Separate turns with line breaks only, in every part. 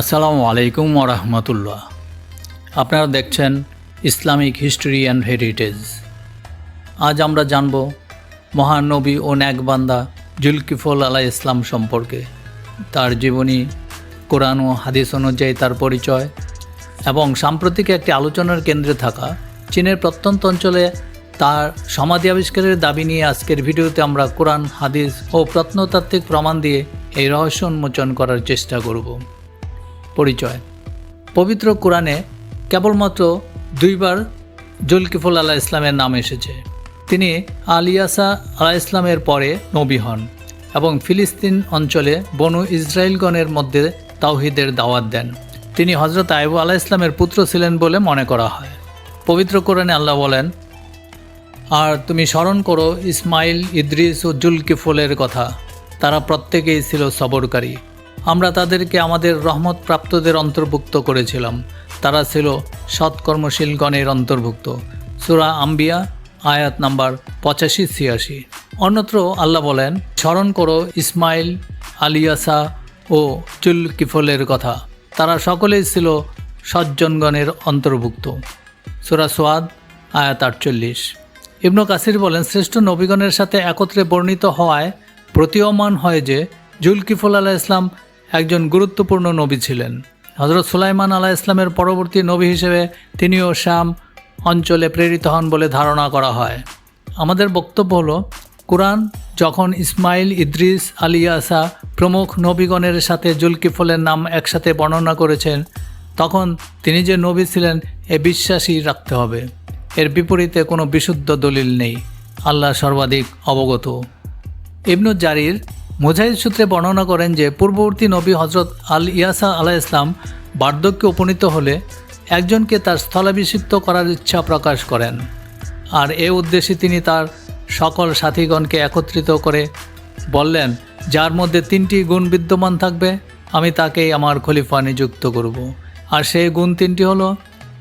আসসালামু আলাইকুম ওরহমতুল্লাহ আপনারা দেখছেন ইসলামিক হিস্ট্রি অ্যান্ড হেরিটেজ। আজ আমরা জানব মহানবী ও ন্যাকবান্দা জুলকিফল আলাহ ইসলাম সম্পর্কে, তার জীবনী, কোরআন ও হাদিস অনুযায়ী তার পরিচয় এবং সাম্প্রতিক একটি আলোচনার কেন্দ্রে থাকা চীনের প্রত্যন্ত অঞ্চলে তার সমাধি আবিষ্কারের দাবি নিয়ে আজকের ভিডিওতে আমরা কোরআন, হাদিস ও প্রত্নতাত্ত্বিক প্রমাণ দিয়ে এই রহস্য উন্মোচন করার চেষ্টা করব। পরিচয়। পবিত্র কোরআনে কেবলমাত্র দুইবার জুলকিফুল আলাহ ইসলামের নাম এসেছে। তিনি আলিয়াসা আলাহ ইসলামের পরে নবী হন এবং ফিলিস্তিন অঞ্চলে বনু ইসরায়েলগণের মধ্যে তাওহিদের দাওয়াত দেন। তিনি হজরত আইবু আলাহ ইসলামের পুত্র ছিলেন বলে মনে করা হয়। পবিত্র কোরআনে আল্লাহ বলেন, আর তুমি স্মরণ করো ইসমাইল ইদ্রিস ও জুলকিফুলের কথা। তারা প্রত্যেকেই ছিল সবরকারী। আমরা তাদেরকে আমাদের রহমত প্রাপ্তদের অন্তর্ভুক্ত করেছিলাম। তারা ছিল সৎকর্মশীলগণের অন্তর্ভুক্ত। সুরা আম্বিয়া, আয়াত নাম্বার পঁচাশি, ছিয়াশি। অন্যত্র আল্লাহ বলেন, স্মরণ করো ইসমাইল, আলিয়াসা ও চুলকিফলের কথা। তারা সকলেই ছিল সজ্জনগণের অন্তর্ভুক্ত। সুরা সোয়াদ, আয়াত আটচল্লিশ। ইবনু কাসির বলেন, শ্রেষ্ঠ নবীগণের সাথে একত্রে বর্ণিত হওয়ায় প্রতীয়মান হয় যে, জুলকিফুল আলাহ ইসলাম একজন গুরুত্বপূর্ণ নবী ছিলেন। হজরত সুলাইমান আলাহ ইসলামের পরবর্তী নবী হিসেবে তিনিও শাম অঞ্চলে প্রেরিত হন বলে ধারণা করা হয়। আমাদের বক্তব্য হলো, কোরআন যখন ইসমাইল, ইদ্রিস আলিয়াসা প্রমুখ নবীগণের সাথে জুলকিফলের নাম একসাথে বর্ণনা করেছেন, তখন তিনি যে নবী ছিলেন, এ বিশ্বাসই রাখতে হবে। এর বিপরীতে কোনো বিশুদ্ধ দলিল নেই। আল্লাহ সর্বাধিক অবগত। ইবনু জারির মুজাহিদ সূত্রে বর্ণনা করেন যে, পূর্ববর্তী নবী হজরত আল ইয়াসা আলাহ ইসলাম বার্ধক্যে উপনীত হলে একজনকে তার স্থলাভিষিক্ত করার ইচ্ছা প্রকাশ করেন আর এ উদ্দেশ্যে তিনি তার সকল সাথীগণকে একত্রিত করে বললেন, যার মধ্যে তিনটি গুণ বিদ্যমান থাকবে, আমি তাকেই আমার খলিফা নিযুক্ত করব। আর সেই গুণ তিনটি হলো,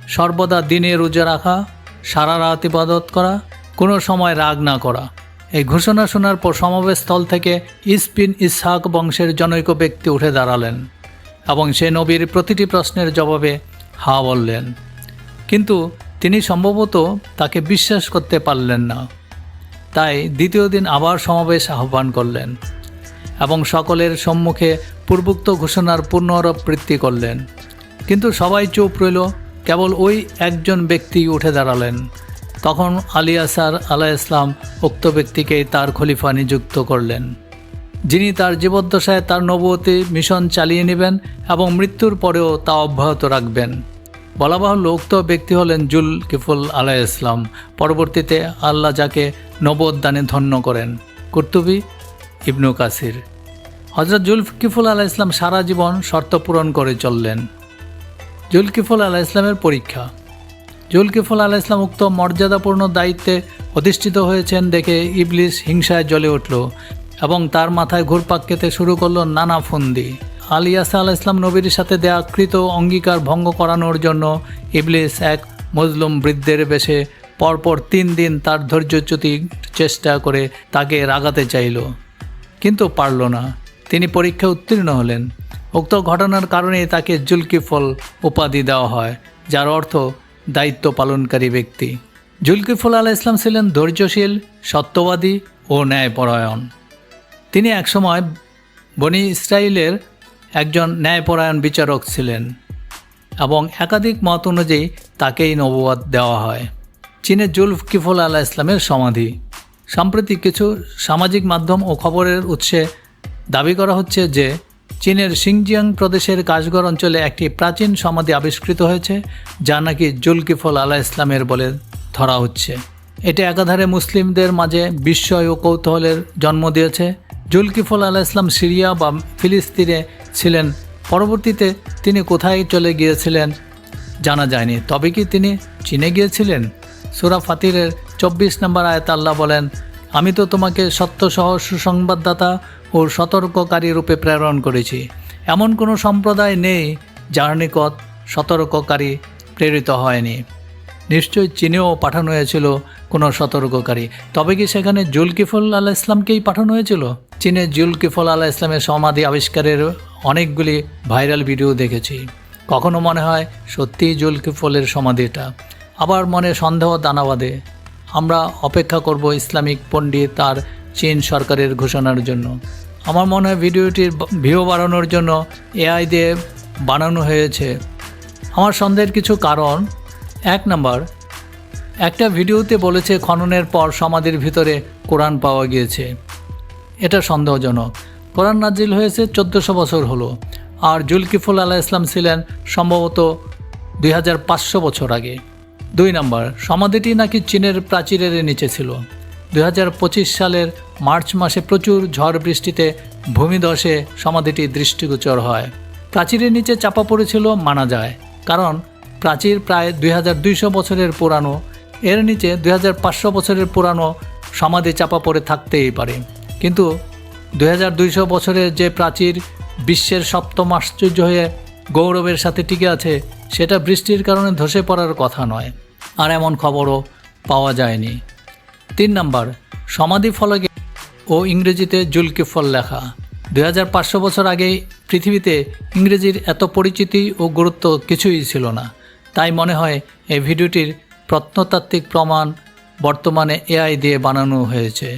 সর্বদা দিনে রোজা রাখা, সারা রাত ইবাদত করা, কোনো সময় রাগ না করা এই ঘোষণা শোনার পর সমাবেশস্থল থেকে ইসপিন ইসহাক বংশের জনৈক ব্যক্তি উঠে দাঁড়ালেন এবং সে নবীর প্রতিটি প্রশ্নের জবাবে হা বললেন। কিন্তু তিনি সম্ভবত তাকে বিশ্বাস করতে পারলেন না। তাই দ্বিতীয় দিন আবার সমাবেশ আহ্বান করলেন এবং সকলের সম্মুখে পূর্বোক্ত ঘোষণার পুনরাবৃত্তি করলেন। কিন্তু সবাই চুপ রইল, কেবল ওই একজন ব্যক্তি উঠে দাঁড়ালেন। তখন আলী আসার আলাহ ইসলাম উক্ত ব্যক্তিকে তার খলিফা নিযুক্ত করলেন। যিনি তার জীবদ্দশায় তার নবতী মিশন চালিয়ে নেবেন এবং মৃত্যুর পরেও তা অব্যাহত রাখবেন। বলা বাহুল্য উক্ত ব্যক্তি হলেন জুল কিফুল আলাহ ইসলাম পরবর্তীতে আল্লাহ যাকে নবোদ্দানে ধন্য করেন, কুর্তুবি ইবনু কাসির। হজরত জুলকিফুল আলাহ ইসলাম সারা জীবন শর্ত পূরণ করে চললেন। জুলকিফুল আলাহ ইসলামের পরীক্ষা জুলকিফুল আলাহ ইসলাম উক্ত মর্যাদাপূর্ণ দায়িত্বে অধিষ্ঠিত হয়েছেন দেখে ইবলিস হিংসায় জ্বলে উঠল এবং তার মাথায় ঘুরপাক খেতে শুরু করল নানা ফন্দি। আলিয়াসা আলাহ ইসলাম নবীর সাথে দেয়া কৃত অঙ্গীকার ভঙ্গ করানোর জন্য ইবলিস এক মজলুম বৃদ্ধের বেশে পরপর তিন দিন তার ধৈর্যচ্যুতি চেষ্টা করে তাকে রাগাতে চাইল, কিন্তু পারল না। তিনি পরীক্ষা উত্তীর্ণ হলেন। উক্ত ঘটনার কারণে তাকে জুলকিফল উপাধি দেওয়া হয়, যার অর্থ দায়িত্ব পালনকারী ব্যক্তি। জুলকিফুল আলাহ ইসলাম ছিলেন ধৈর্যশীল, সত্যবাদী ও ন্যায়পরায়ণ। তিনি একসময় বনি ইসরায়েলের একজন ন্যায়পরায়ণ বিচারক ছিলেন এবং একাধিক মত অনুযায়ী তাকেই নববাদ দেওয়া হয়। চীনে জুলকিফুল আলাহ ইসলামের সমাধি। সাম্প্রতিক কিছু সামাজিক মাধ্যম ও খবরের উৎসে দাবি করা হচ্ছে যে চীনের সিংজিয়াং প্রদেশের কাশগড় অঞ্চলে একটি প্রাচীন সমাধি আবিষ্কৃত হয়েছে, যা নাকি জুলকিফল আলা ইসলামের বলে ধরা হচ্ছে। এটি একাধারে মুসলিমদের মাঝে বিস্ময় ও কৌতূহলের জন্ম দিয়েছে। জুলকিফল আলা ইসলাম সিরিয়া বা ফিলিস্তিনে ছিলেন। পরবর্তীতে তিনি কোথায় চলে গিয়েছিলেন জানা যায়নি। তবে কি তিনি চীনে গিয়েছিলেন? সুরা ফাতিরের চব্বিশ নম্বর আয়াত আল্লাহ বলেন, আমি তো তোমাকে সত্যসহ সুসংবাদদাতা ও সতর্ককারী রূপে প্রেরণ করেছি। এমন কোনো সম্প্রদায় নেই যার নিকট সতর্ককারী প্রেরিত হয়নি। নিশ্চয়ই চীনেও পাঠানো হয়েছিল কোনো সতর্ককারী। তবে কি সেখানে জুলকিফল আল্লাহ ইসলামকেই পাঠানো হয়েছিল? চীনে জুলকিফল আল্লাহ ইসলামের সমাধি আবিষ্কারের অনেকগুলি ভাইরাল ভিডিও দেখেছি। কখনো মনে হয় সত্যিই জুলকিফলের সমাধিটা। আবার মনে সন্দেহ দানাবাদে। আমরা অপেক্ষা করব ইসলামিক পণ্ডিত তার চীন সরকারের ঘোষণার জন্য। আমার মনে হয় ভিডিওটির ভিউ বাড়ানোর জন্য এআই দিয়ে বানানো হয়েছে। আমার সন্দেহের কিছু কারণ। এক নাম্বার, একটা ভিডিওতে বলেছে খননের পর সমাধির ভিতরে কোরআন পাওয়া গিয়েছে। এটা সন্দেহজনক। কোরআন নাজিল হয়েছে চোদ্দোশো বছর হলো। আর জুলকিফুল আলাহ ইসলাম ছিলেন সম্ভবত দুই হাজার পাঁচশো বছর আগে। দুই নম্বর, সমাধিটি নাকি চীনের প্রাচীরের নিচে ছিল? দুই হাজার পঁচিশ সালের মার্চ মাসে প্রচুর ঝড় বৃষ্টিতে ভূমিধসে সমাধিটি দৃষ্টিগোচর হয়। প্রাচীরের নিচে চাপা পড়েছিল মানা যায় কারণ প্রাচীর প্রায় দুই হাজার দুইশো বছরের পুরানো। এর নিচে দুই হাজার পাঁচশো বছরের পুরানো সমাধি চাপা পড়ে থাকতেই পারে। কিন্তু দুই হাজার দুইশো বছরের যে প্রাচীর বিশ্বের সপ্তম আশ্চর্য হয়ে গৌরবের সাথে টিকে আছে, সেটা বৃষ্টির কারণে ধসে পড়ার কথা নয়। আর এমন খবরও পাওয়া যায়নি। তিন নম্বর, সমাধি ফলকে ও ইংরেজিতে জুলকিফল লেখা। দুই হাজার পাঁচশো বছর আগে পৃথিবীতে ইংরেজির এত পরিচিতি ও গুরুত্ব কিছুই ছিল না। তাই মনে হয় এই ভিডিওটির প্রত্নতাত্ত্বিক প্রমাণ বর্তমানে এআই দিয়ে বানানো হয়েছে।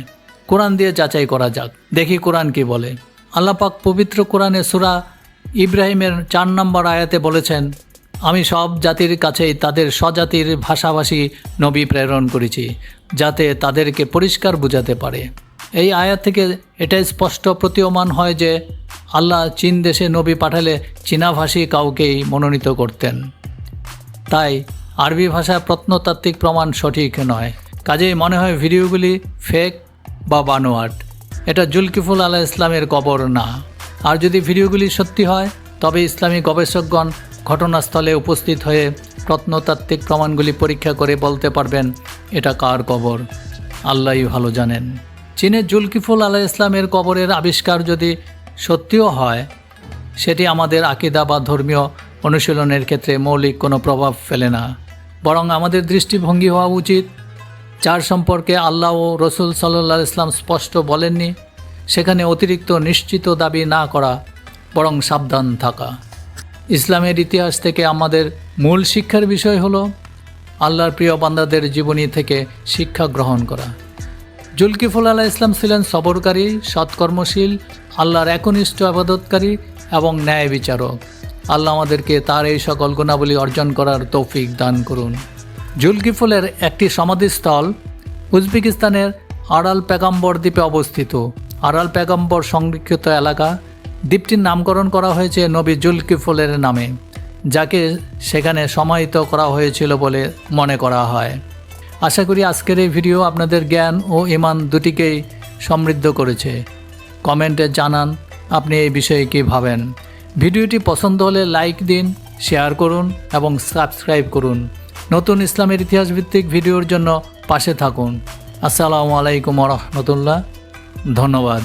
কোরআন দিয়ে যাচাই করা যাক। দেখি কোরআন কি বলে। আল্লাপাক পবিত্র কোরআনে সুরা ইব্রাহিমের চার নম্বর আয়াতে বলেছেন আমি সব জাতির কাছেই তাদের স্বজাতির ভাষাভাষী নবী প্রেরণ করেছি, যাতে তাদেরকে পরিষ্কার বুঝাতে পারে। এই আয়াত থেকে এটাই স্পষ্ট প্রতীয়মান হয় যে আল্লাহ চীন দেশে নবী পাঠালে চীনাভাষী কাউকেই মনোনীত করতেন। তাই আরবি ভাষায় প্রত্নতাত্ত্বিক প্রমাণ সঠিক নয়। কাজেই মনে হয় ভিডিওগুলি ফেক বা বানোয়াট। এটা জুলকিফুল আলাহ ইসলামের কবর না। আর যদি ভিডিওগুলি সত্যি হয়, তবে ইসলামী গবেষকগণ ঘটনাস্থলে উপস্থিত হয়ে প্রত্নতাত্ত্বিক প্রমাণগুলি পরীক্ষা করে বলতে পারবেন, এটা কার কবর? আল্লাহই ভালো জানেন। চীনের জুলকিফুল আলাহ ইসলামের কবরের আবিষ্কার যদি সত্যিও হয়, সেটি আমাদের আকিদা বা ধর্মীয় অনুশীলনের ক্ষেত্রে মৌলিক কোনো প্রভাব ফেলে না। বরং আমাদের দৃষ্টিভঙ্গি হওয়া উচিত, যার সম্পর্কে আল্লাহ ও রসুল সাল্লাহ ইসলাম স্পষ্ট বলেননি, সেখানে অতিরিক্ত নিশ্চিত দাবি না করা, বরং সাবধান থাকা। ইসলামের ইতিহাস থেকে আমাদের মূল শিক্ষার বিষয় হলো আল্লাহর প্রিয় বান্দাদের জীবনী থেকে শিক্ষা গ্রহণ করা। জুলকিফুল আলাহ ইসলাম ছিলেন সবরকারী, সৎকর্মশীল, আল্লাহর একনিষ্ঠ আবাদতকারী এবং ন্যায় বিচারক। আল্লাহ আমাদেরকে তার এই সকল গুণাবলী অর্জন করার তৌফিক দান করুন। জুলকিফুলের একটি সমাধিস্থল উজবেকিস্তানের আড়াল পেগাম্বর দ্বীপে অবস্থিত। আড়াল পেগাম্বর সংরক্ষিত এলাকা দ্বীপটির নামকরণ করা হয়েছে নবী জুলকিফুলের নামে, যাকে সেখানে সমাহিত করা হয়েছিল বলে মনে করা হয়। আশা করি আজকের এই ভিডিও আপনাদের জ্ঞান ও ইমান দুটিকেই সমৃদ্ধ করেছে। কমেন্টে জানান আপনি এই বিষয়ে কী ভাবেন। ভিডিওটি পছন্দ হলে লাইক দিন, শেয়ার করুন এবং সাবস্ক্রাইব করুন। নতুন ইসলামের ইতিহাস ভিত্তিক ভিডিওর জন্য পাশে থাকুন। আসসালামু আলাইকুম রহমতুল্লাহ। ধন্যবাদ।